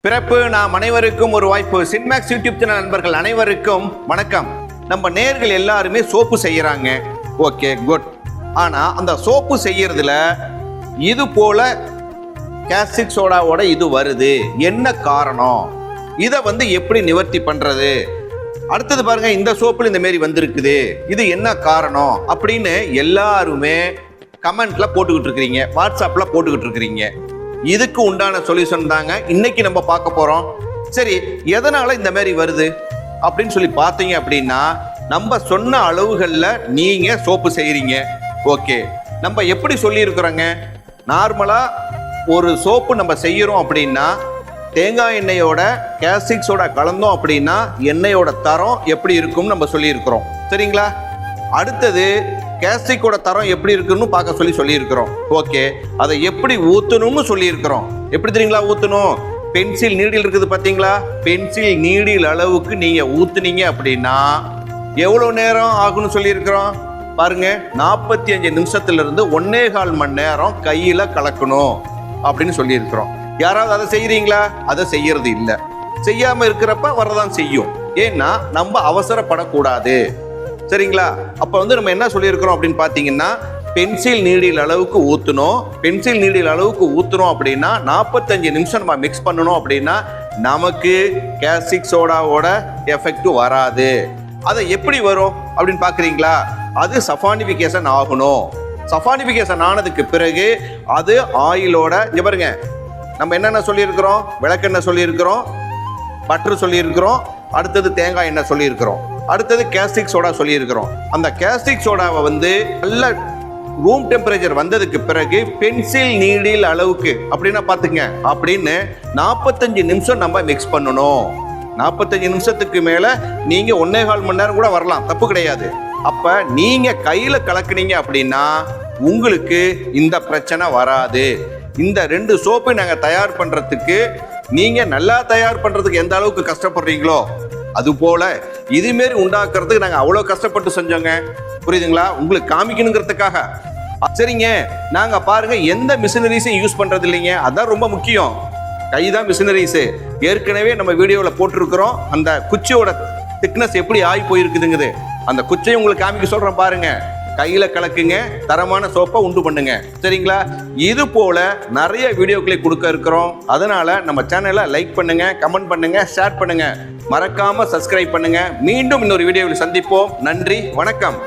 பிறப்பு நாம் அனைவருக்கும் ஒரு வாய்ப்பு. சின்மேக்ஸ் யூடியூப் சேனல் நண்பர்கள் அனைவருக்கும் வணக்கம். நம்ம நேர்கள் எல்லாருமே சோப்பு செய்யறாங்க. ஓகே குட் ஆனா அந்த சோப்பு செய்யறதுல இது போல கேஸ்டிக் சோடாவோட இது வருது. என்ன காரணம்? இதை வந்து எப்படி நிவர்த்தி பண்றது? அடுத்தது பாருங்க இந்த சோப்புல இந்த மாரி வந்திருக்குது. இது என்ன காரணம்? அப்படின்னு எல்லாருமே கமெண்ட்ல போட்டுக்கிட்டு இருக்கிறீங்க. வாட்ஸ்அப்ல போட்டுக்கிட்டு இருக்கிறீங்க. இதுக்கு உண்டான சொல்யூஷன் தாங்க இன்னைக்கு நம்ம பார்க்க போறோம். சரி எதனால இந்த மாதிரி வருது? அப்படின்னு சொல்லி பார்த்தீங்க அப்படின்னா நம்ம சொன்ன அளவுகளில் நீங்க சோப்பு செய்கிறீங்க ஓகே. நம்ம எப்படி சொல்லியிருக்கிறோங்க? நார்மலாக ஒரு சோப்பு நம்ம செய்கிறோம் அப்படின்னா தேங்காய் எண்ணெயோட கேஸ்டிக்ஸோட கலந்தோம் அப்படின்னா எண்ணெயோட தரம் எப்படி இருக்கும்னு நம்ம சொல்லியிருக்கிறோம். சரிங்களா? அடுத்தது கேஸ்டிக்கோட தரம் எப்படி இருக்குன்னு பார்க்க சொல்லி சொல்லியிருக்கிறோம். ஓகே அதை எப்படி ஊற்றணும்னு சொல்லியிருக்கிறோம். எப்படி தெரியுங்களா ஊற்றணும் பென்சில் நீடில் இருக்குது பார்த்தீங்களா? பென்சில் நீடில் அளவுக்கு நீங்கள் ஊற்றுனீங்க அப்படின்னா எவ்வளோ நேரம் ஆகும்னு சொல்லியிருக்கிறோம்? பாருங்க நாற்பத்தி அஞ்சு நிமிஷத்துலேருந்து ஒன்னே கால் மணி நேரம் கையில் கலக்கணும் அப்படின்னு சொல்லியிருக்கிறோம். யாராவது அதை செய்கிறீங்களா அதை செய்யறது இல்லை. செய்யாமல் இருக்கிறப்ப வரதான் செய்யும். ஏன்னா நம்ம அவசரப்படக்கூடாது. சரிங்களா? அப்போ வந்து நம்ம என்ன சொல்லியிருக்கிறோம் அப்படின்னு பார்த்தீங்கன்னா பென்சில் நீடில் அளவுக்கு ஊற்றணும் பென்சில் நீடில் அளவுக்கு ஊற்றணும் அப்படின்னா நாற்பத்தஞ்சு நிமிஷம் நம்ம மிக்ஸ் பண்ணணும் அப்படின்னா நமக்கு கேஸ்டிக் சோடாவோட எஃபெக்ட் வராது. அதை எப்படி வரும் அப்படின்னு பார்க்குறீங்களா அது சஃபானிஃபிகேஷன் ஆகணும். சஃபானிஃபிகேஷன் ஆனதுக்கு பிறகு அது ஆயிலோட இங்கே பாருங்க. நம்ம என்னென்ன சொல்லியிருக்கிறோம்? விளக்கெண்ணெய் சொல்லியிருக்கிறோம். பட்டர் சொல்லியிருக்கிறோம். அடுத்தது தேங்காய் எண்ணெய் சொல்லியிருக்கிறோம். அடுத்தது கேஸ்டிக் சோடா சொல்லியிருக்கிறோம். அந்த கேஸ்டிக் சோடாவை வந்து நல்ல ரூம் டெம்பரேச்சர் வந்ததுக்கு பிறகு பென்சில் நீடில் அளவுக்கு அப்படின்னா பார்த்துங்க அப்படின்னு நாற்பத்தஞ்சு நிமிஷம் நம்ம மிக்ஸ் பண்ணணும். நாற்பத்தஞ்சு நிமிஷத்துக்கு மேலே நீங்கள் ஒன்றே கால் மணி நேரம் கூட வரலாம் தப்பு கிடையாது. அப்போ நீங்கள் கையில் கலக்குனீங்க அப்படின்னா உங்களுக்கு இந்த பிரச்சனை வராது. இந்த ரெண்டு சோப்பு நாங்கள் தயார் பண்ணுறதுக்கு நீங்கள் நல்லா தயார் பண்ணுறதுக்கு எந்த அளவுக்கு கஷ்டப்படுறீங்களோ அது போல இதுமாரி உண்டாக்குறதுக்கு நாங்கள் அவ்வளோ கஷ்டப்பட்டு செஞ்சோங்க. புரியுதுங்களா? உங்களுக்கு காமிக்கணுங்கிறதுக்காக. சரிங்க நாங்கள் பாருங்க எந்த மிஷினரிஸையும் யூஸ் பண்ணுறது இல்லைங்க. அதான் ரொம்ப முக்கியம். கைதான் மிஷினரிஸு ஏற்கனவே நம்ம வீடியோவில் போட்டிருக்கிறோம் அந்த குச்சியோட திக்னஸ் எப்படி ஆகி போயிருக்குதுங்குது. அந்த குச்சியை உங்களுக்கு காமிக்க சொல்கிறேன் பாருங்க. கையில கலக்குங்க தரமான சோப்பை உண்டு பண்ணுங்க. சரிங்களா? இது போல நிறைய வீடியோக்களை கொடுக்க இருக்கிறோம். அதனால நம்ம சேனலை லைக் பண்ணுங்க கமெண்ட் பண்ணுங்க ஷேர் பண்ணுங்க. மறக்காம சப்ஸ்கிரைப் பண்ணுங்க. மீண்டும் இன்னொரு வீடியோவில் சந்திப்போம். நன்றி வணக்கம்.